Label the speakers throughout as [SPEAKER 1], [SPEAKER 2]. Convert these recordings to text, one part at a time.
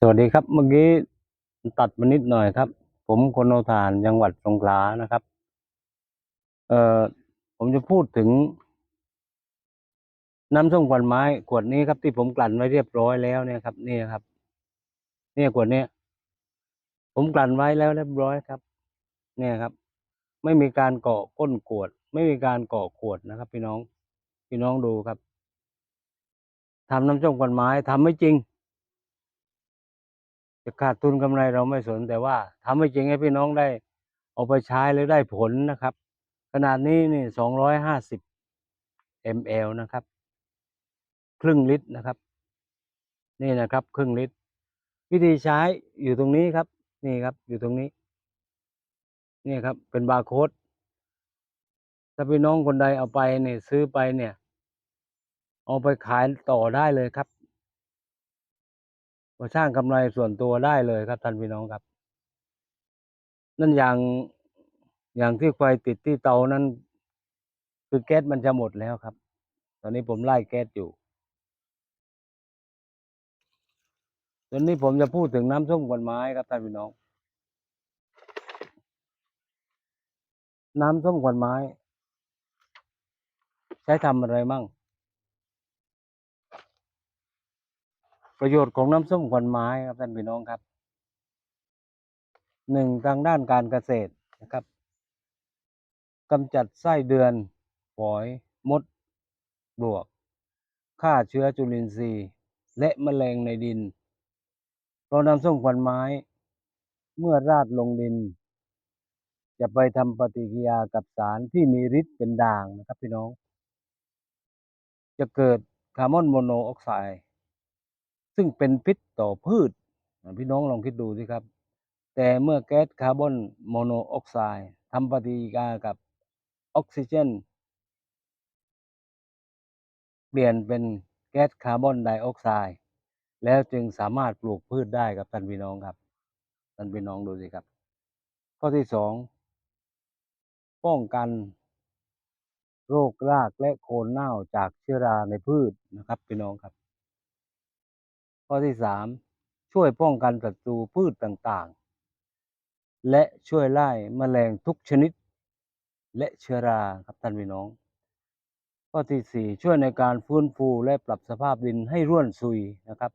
[SPEAKER 1] สวัสดีครับเมื่อกี้ตัดมานิดหน่อยครับ ผมคนโนทานจังหวัดสงขลานะครับ เอ่อผมจะพูดถึง น้ำส้มควันไม้ขวดนี้ครับที่ผมกลั่นไว้เรียบร้อยแล้วเนี่ยครับนี่ครับ เนี่ยขวดเนี้ยผมกลั่นไว้แล้วเรียบร้อยครับ เนี่ยครับ ไม่มีการเกาะก้นขวด ไม่มีการเกาะขวดนะครับ พี่น้อง พี่น้องดูครับทำน้ำส้มควันไม้ทำไม่จริง จะขาดทุนกำไรเราไม่สนแต่ว่าทำให้จริงให้พี่น้องได้ เอาไปใช้หรือได้ผลนะครับ ขนาดนี้นี่สองร้อยห้าสิบ ml นะครับ ครึ่งลิตรนะครับ นี่นะครับ ครึ่งลิตร วิธีใช้อยู่ตรงนี้ครับ นี่ครับ อยู่ตรงนี้ นี่ครับ เป็นบาร์โค้ดถ้าพี่น้องคนใดเอาไปเนี่ยซื้อไปเนี่ย เอาไปขายต่อได้เลยครับ มาสร้างกำไรส่วนตัวได้เลยครับท่านพี่น้องครับ นั่นอย่างอย่างที่ไฟติดที่เตานั้น คือแก๊สมันจะหมดแล้วครับ ตอนนี้ผมไล่แก๊สอยู่ตอนนี้ผมจะพูดถึงน้ำส้มกวนไม้ครับท่านพี่น้อง น้ำส้มกวนไม้ ใช้ทำอะไรมั่ง ประโยชน์ของน้ำส้มกวนไม้ครับท่านพี่น้องครับหนึ่งทางด้านการเกษตรนะครับกำจัดไส้เดือนฝอยมดปลวกฆ่าเชื้อจุลินทรีย์ และแมลงในดินเพราะน้ำส้มควันไม้ เมื่อราดลงดิน จะไปทำปฏิกิริยากับสารที่มีฤทธิ์เป็นด่างนะครับพี่น้อง จะเกิดคาร์บอนโมโนออกไซด์ ซึ่งเป็นพิษต่อพืช พี่น้องลองคิดดูสิครับ แต่เมื่อแก๊สคาร์บอนโมโนออกไซด์ทำปฏิกิริยากับออกซิเจน เปลี่ยนเป็นแก๊สคาร์บอนไดออกไซด์แล้วจึงสามารถปลูกพืชได้ครับท่านพี่น้องครับท่านพี่น้องดูสิครับ ข้อที่สองป้องกัน โรครากและโคนเน่าจากเชื้อราในพืชนะครับ พี่น้องครับ ข้อที่สามช่วยป้องกันศัตรูพืชต่างๆ และช่วยไล่แมลงทุกชนิด และเชื้อราครับท่านพี่น้อง ข้อที่สี่ช่วยในการฟื้นฟูและปรับสภาพดินให้ร่วนซุยนะครับ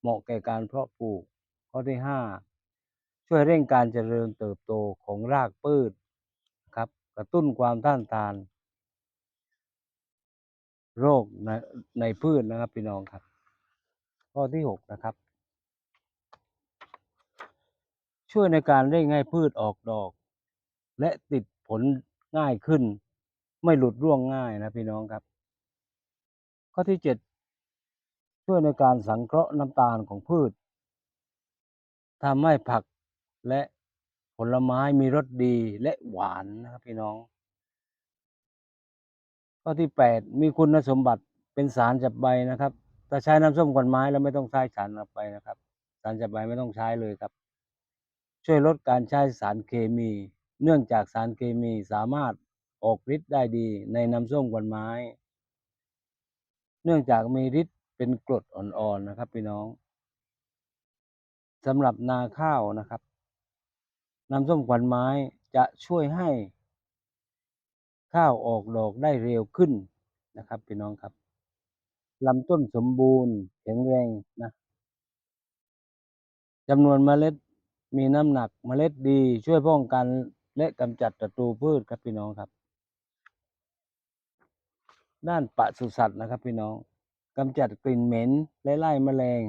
[SPEAKER 1] เหมาะแก่การเพาะปลูก ข้อที่ห้าช่วยเร่งการเจริญเติบโตของรากพืชครับกระตุ้นความต้านทาน โรคในในพืชนะครับพี่น้องครับ ข้อที่หกนะครับ ช่วยในการเร่งให้พืชออกดอก และติดผลง่ายขึ้น ไม่หลุดร่วงง่ายนะพี่น้องครับ ข้อที่เจ็ดช่วยในการสังเคราะห์น้ำตาลของพืชทำให้ผักและผลไม้มีรสดีและหวานนะครับพี่น้อง ข้อที่แปดมีคุณสมบัติเป็นสารจับใบนะครับ ถ้าใช้น้ำส้มกวนไม้แล้วไม่ต้องใช้สารจับใบนะครับ สารจับใบไม่ต้องใช้เลยครับ ช่วยลดการใช้สารเคมี เนื่องจากสารเคมีสามารถออกฤทธิ์ได้ดีในน้ำส้มกวนไม้ เนื่องจากมีฤทธิ์เป็นกรดอ่อนๆนะครับพี่น้องสำหรับนาข้าวนะครับน้ำส้มควันไม้จะช่วยให้ ข้าวออกดอกได้เร็วขึ้นนะครับพี่น้องครับ ลำต้นสมบูรณ์แข็งแรงนะจำนวนเมล็ดมีน้ำหนักเมล็ดดีช่วยป้องกันและกำจัดศัตรูพืชครับพี่น้องครับ ด้านปศุสัตว์นะครับพี่น้องกำจัดกลิ่นเหม็นและไล่แมลง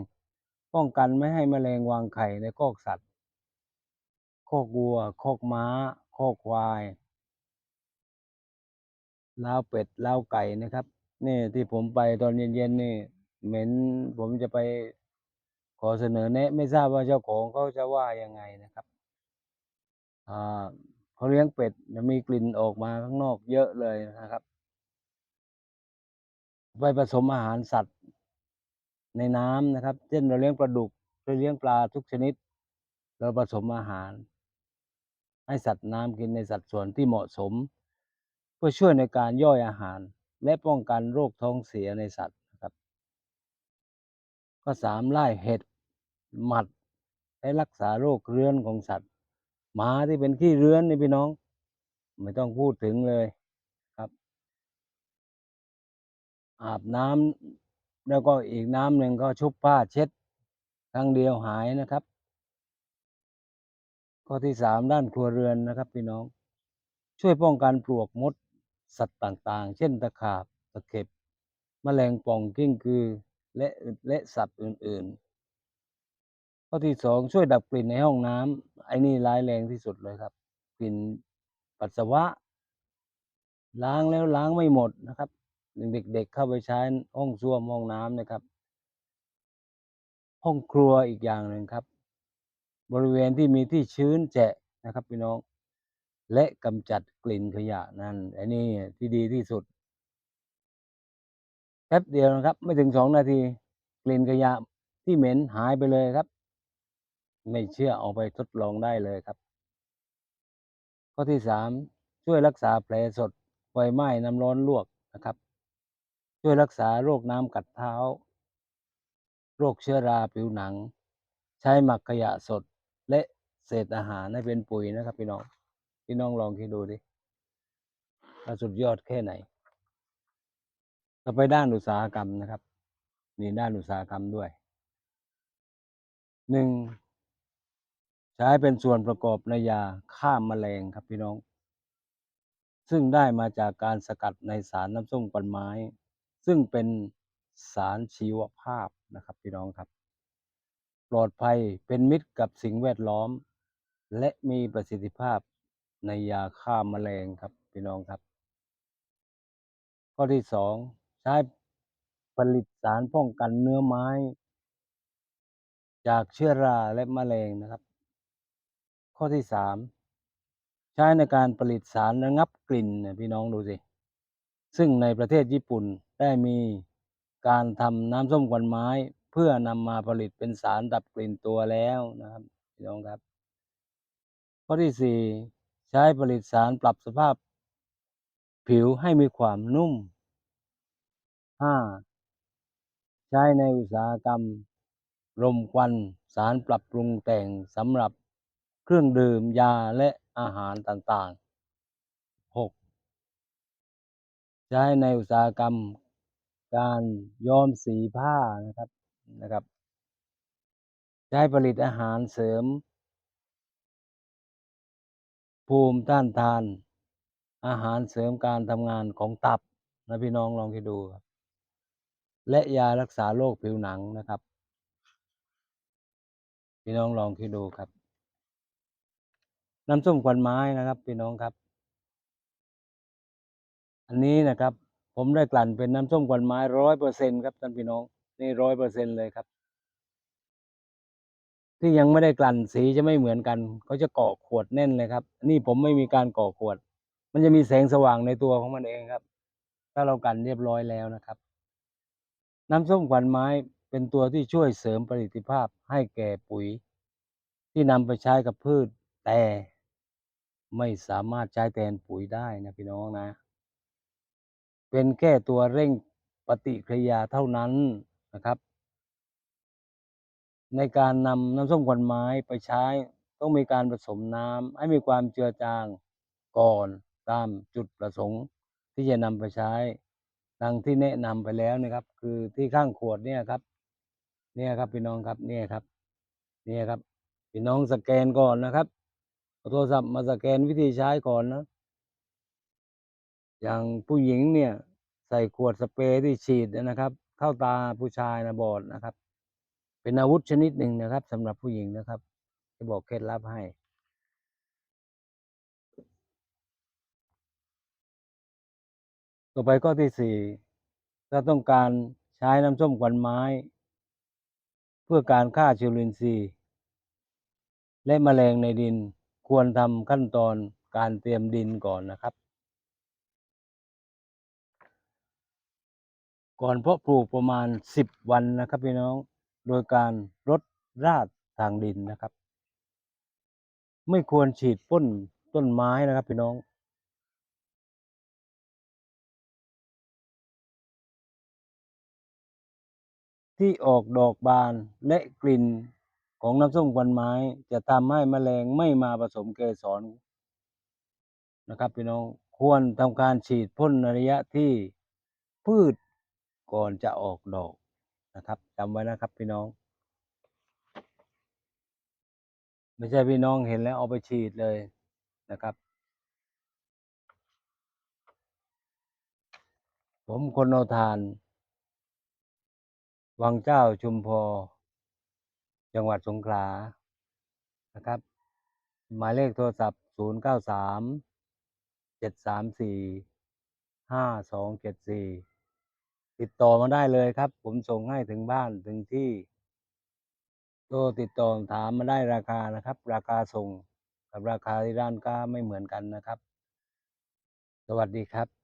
[SPEAKER 1] ป้องกันไม่ให้แมลงวางไข่ในคอกสัตว์คอกวัวคอกม้าคอกควายล้าวเป็ดล้าวไก่นะครับ นี่ที่ผมไปตอนเย็นๆนี่ เหม็นผมจะไปขอเสนอแนะ ไม่ทราบว่าเจ้าของเขาจะว่ายังไงนะครับ อ่าเขาเลี้ยงเป็ดจะมีกลิ่นออกมาข้างนอกเยอะเลยนะครับ ไปผสมอาหารสัตว์ในน้ำนะครับ เช่นเราเลี้ยงปลาดุกหรือเลี้ยงปลาทุกชนิด เราผสมอาหาร ให้สัตว์น้ำกินในสัดส่วนที่เหมาะสม เพื่อช่วยในการย่อยอาหาร และป้องกันโรคท้องเสียในสัตว์นะครับ ข้อสามไล่เห็ดหมัด และรักษาโรคเรื้อนของสัตว์หมาที่เป็นขี้เรื้อนนี่พี่น้อง ไม่ต้องพูดถึงเลยครับ อาบน้ำแล้วก็อีกน้ำหนึ่งก็ชุบผ้าเช็ดครั้งเดียวหายนะครับ ข้อที่สามด้านครัวเรือนนะครับ พี่น้อง ช่วยป้องกันปลวกมด สัตว์ต่างๆ เช่นตะขาบตะเข็บแมลงป่องกิ้งกือและและสัตว์อื่นๆ ข้อที่สองช่วยดับกลิ่นในห้องน้ำไอ้นี่ร้ายแรงที่สุดเลยครับ กลิ่นปัสสาวะ ล้างแล้วล้างไม่หมดนะครับเด็กๆเข้าไปใช้ห้องส้วมห้องน้ำนะครับ ห้องครัวอีกอย่างหนึ่งครับ บริเวณที่มีที่ชื้นแฉะนะครับพี่น้อง และกำจัดกลิ่นขยะนั่นอันนี้ที่ดีที่สุดแป๊บเดียวนะครับ ไม่ถึงสองนาที กลิ่นขยะที่เหม็นหายไปเลยครับ ไม่เชื่อเอาไปทดลองได้เลยครับ ข้อที่สามช่วยรักษาแผลสดไฟไหม้น้ำร้อนลวกนะครับ ช่วยรักษาโรคน้ำกัดเท้า โรคเชื้อราผิวหนัง ใช้หมักขยะสดและเศษอาหารให้เป็นปุ๋ยนะครับพี่น้อง พี่น้องลองคิดดูดิว่าสุดยอดแค่ไหนต่อไปด้านอุตสาหกรรมนะครับนี่ด้านอุตสาหกรรมด้วยหนึ่งใช้เป็นส่วนประกอบในยาฆ่าแมลงครับพี่น้อง ซึ่งได้มาจากการสกัดในสารน้ำส้มควันไม้ ซึ่งเป็นสารชีวภาพนะครับพี่น้องครับ ปลอดภัยเป็นมิตรกับสิ่งแวดล้อม และมีประสิทธิภาพ ในยาฆ่าแมลงครับพี่น้องครับ ข้อที่สองใช้ผลิตสารป้องกันเนื้อไม้ จากเชื้อราและแมลงนะครับ ข้อที่สามใช้ในการผลิตสารระงับกลิ่นนี่ยพี่น้องดูสิซึ่งในประเทศญี่ปุ่นได้มีการทำน้ำส้มควันไม้ เพื่อนำมาผลิตเป็นสารดับกลิ่นตัวแล้วนะครับพี่น้องครับ ข้อที่สี่ ใช้ผลิตสารปรับสภาพ ผิวให้มีความนุ่มห้าใช้ในอุตสาหกรรมรมควันสารปรับปรุงแต่งสำหรับเครื่องดื่มยาและอาหารต่างๆ 6. ใช้ในอุตสาหกรรมการย้อมสีผ้านะครับนะครับ ใช้ผลิตอาหารเสริม ภูมิต้านทาน อาหารเสริมการทำงานของตับนะพี่น้องลองคิดดูครับ และยารักษาโรคผิวหนังนะครับ พี่น้องลองคิดดูครับ น้ำส้มควันไม้นะครับ พี่น้องครับ อันนี้นะครับ ผมได้กลั่นเป็นน้ำส้มควันไม้ร้อยเปอร์เซ็นครับท่านพี่น้องนี่ร้อยเปอร์เซ็นเลยครับ ที่ยังไม่ได้กลั่นสีจะไม่เหมือนกันเขาจะเกาะขวดแน่นเลยครับ นี่ผมไม่มีการเกาะขวด มันจะมีแสงสว่างในตัวของมันเองครับ ถ้าเรากลั่นเรียบร้อยแล้วนะครับ น้ำส้มควันไม้เป็นตัวที่ช่วยเสริมประสิทธิภาพให้แก่ปุ๋ย ที่นำไปใช้กับพืช แต่ไม่สามารถใช้แทนปุ๋ยได้นะพี่น้องนะ เป็นแค่ตัวเร่งปฏิกิริยาเท่านั้นนะครับ ในการนำน้ำส้มควันไม้ไปใช้ ต้องมีการผสมน้ำให้มีความเจือจางก่อนตามจุดประสงค์ ที่จะนำไปใช้ ดังที่แนะนำไปแล้วนะครับ คือที่ข้างขวดเนี่ยครับ เนี่ยครับพี่น้องครับเนี่ยครับ เนี่ยครับ พี่น้องสแกนก่อนนะครับเอาโทรศัพท์มาสแกนวิธีใช้ก่อนนะ อย่างผู้หญิงเนี่ย ใส่ขวดสเปรย์ที่ฉีดนะครับ เข้าตาผู้ชายนะบอดนะครับ เป็นอาวุธชนิดหนึ่งนะครับสำหรับผู้หญิงนะครับ จะบอกเคล็ดลับให้ ต่อไปข้อที่สี่ถ้าต้องการใช้น้ำส้มควันไม้ เพื่อการฆ่าเชื้อรินทรีย์และแมลงในดินควรทำขั้นตอนการเตรียมดินก่อนนะครับ ก่อนเพาะปลูกประมาณสิบวันนะครับพี่น้อง โดยการรดราดทางดินนะครับ ไม่ควรฉีดพ่นต้นไม้นะครับพี่น้อง ที่ออกดอกบานและกลิ่นของน้ำส้มควันไม้จะทำให้แมลงไม่มาผสมเกสรนะครับพี่น้องควรทำการฉีดพ่นในระยะที่พืชก่อนจะออกดอก นะครับจำไว้นะครับพี่น้อง ไม่ใช่พี่น้องเห็นแล้วเอาไปฉีดเลยนะครับ ผมคนเอาทาน วังเจ้าชุมพรจังหวัดสงขลานะครับ หมายเลขโทรศัพท์ 0 9 3 7 3 4 5 2 7 4 ติดต่อมาได้เลยครับ ผมส่งให้ถึงบ้านถึงที่ก็ติดต่อถามมาได้ราคานะครับ ราคาส่งกับราคาที่ร้านค้าไม่เหมือนกันนะครับ สวัสดีครับ